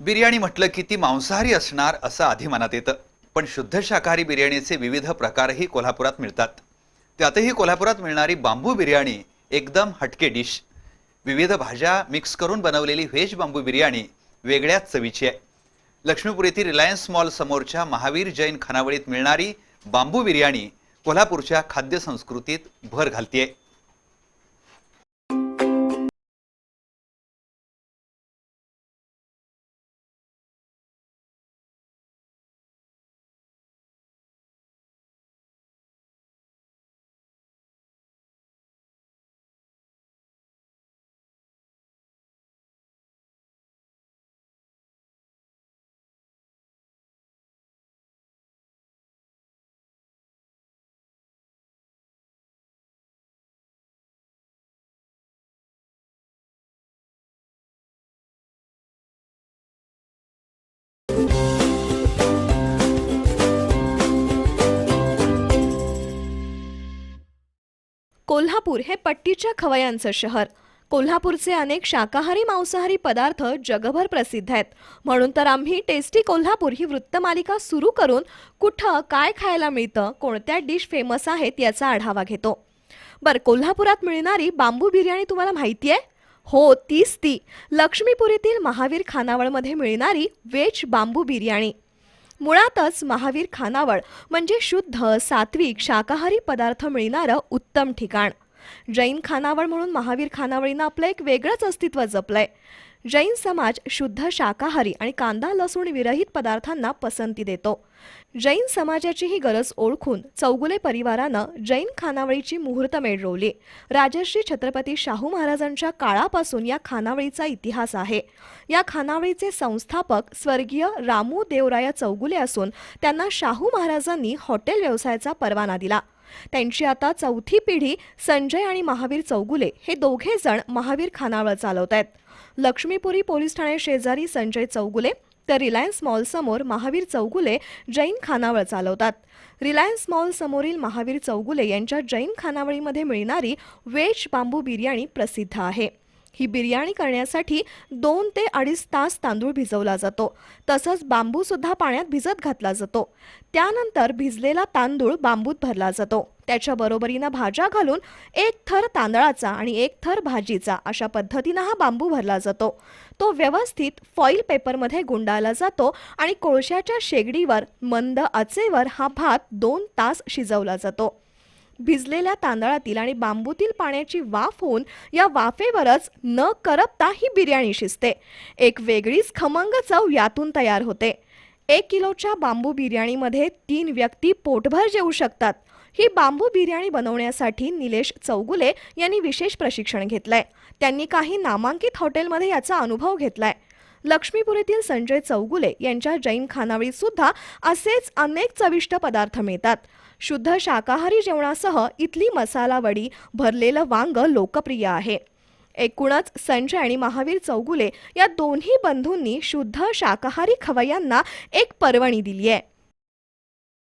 बिर्याणी म्हटलं की ती मांसाहारी असणार असं आधी मनात येतं. पण शुद्ध शाकाहारी बिर्याणीचे विविध प्रकारही कोल्हापुरात मिळतात. त्यातही कोल्हापुरात मिळणारी बांबू बिर्याणी एकदम हटके डिश. विविध भाज्या मिक्स करून बनवलेली व्हेज बांबू बिर्याणी वेगळ्याच चवीची आहे. लक्ष्मीपूर येथील रिलायन्स मॉल समोरच्या महावीर जैन खानावळीत मिळणारी बांबू बिर्याणी कोल्हापूरच्या खाद्य संस्कृतीत भर घालतीये. कोल्हापूर हे पट्टीच्या खवयांचं शहर. कोल्हापूरचे अनेक शाकाहारी मांसाहारी पदार्थ जगभर प्रसिद्ध आहेत. म्हणून तर आम्ही टेस्टी कोल्हापूर ही वृत्तमालिका सुरू करून कुठं काय खायला मिळतं कोणत्या डिश फेमस आहेत याचा आढावा घेतो. बरं कोल्हापुरात मिळणारी बांबू बिर्याणी तुम्हाला माहिती आहे हो तीच ती. लक्ष्मीपुरीतील महावीर खानावळमध्ये मिळणारी वेज बांबू बिर्याणी. मुळातच महावीर खानावळ म्हणजे शुद्ध सात्विक शाकाहारी पदार्थ मिळणारं उत्तम ठिकाण. जैन खानावळ म्हणून महावीर खानावळीनं आपलं एक वेगळंच अस्तित्व जपलंय. जैन समाज शुद्ध शाकाहारी आणि कांदा लसूण विरहित पदार्थांना पसंती देतो. जैन समाजाची ही गरज ओळखून चौगुले परिवारानं जैन खानावळीची मुहूर्तमेढ रोवली राजश्री छत्रपती शाहू महाराजांच्या काळापासून या खानावळीचा इतिहास आहे. या खानावळीचे संस्थापक स्वर्गीय रामू देवराया चौगुले असून त्यांना शाहू महाराजांनी हॉटेल व्यवसायाचा परवाना दिला. त्यांची आता चौथी पिढी संजय आणि महावीर चौगुले हे दोघे जण महावीर खानावळ चालवत आहेत. लक्ष्मीपुरी पोलीस ठाणे शेजारी संजय चौगुले तर रिलायन्स मॉलसमोर महावीर चौगुले जैन खानावळ चालवतात. रिलायन्स मॉल समोरील महावीर चौगुले यांच्या जैन खानावळीमध्ये मिळणारी वेज बांबू बिर्याणी प्रसिद्ध आहे. ही बिर्याणी करण्यासाठी दोन ते अडीच तास तांदूळ भिजवला जातो. तसंच बांबूसुद्धा पाण्यात भिजत घातला जातो. त्यानंतर भिजलेला तांदूळ बांबूत भरला जातो. त्याच्या बरोबरीनं भाज्या घालून एक थर तांदळाचा आणि एक थर भाजीचा अशा पद्धतीनं हा बांबू भरला जातो. तो व्यवस्थित फॉईल पेपरमध्ये गुंडाळला जातो आणि कोळशाच्या शेगडीवर मंद आचेवर हा भात दोन तास शिजवला जातो. भिजलेल्या तांदळातील आणि बांबूतील पाण्याची वाफ होऊन या वाफेवरच न करपता ही बिर्याणी शिजते. एक वेगळीच खमंग चव यातून तयार होते. एक किलोच्या बांबू बिर्याणीमध्ये तीन व्यक्ती पोटभर जेवू शकतात. ही बांबू बिर्याणी बनवण्यासाठी निलेश चौगुले यांनी विशेष प्रशिक्षण घेतलंय. त्यांनी काही नामांकित हॉटेलमध्ये याचा अनुभव घेतलाय. लक्ष्मीपुरीतील संजय चौगुले यांच्या जैन खानावळीत सुद्धा असेच अनेक चविष्ट पदार्थ मिळतात. शुद्ध शाकाहारी जेवणासह इथली मसाला वडी भरलेलं वांग लोकप्रिय आहे. एकूणच संजय आणि महावीर चौगुले या दोन्ही बंधूंनी शुद्ध शाकाहारी खवय्यांना एक पर्वणी दिली आहे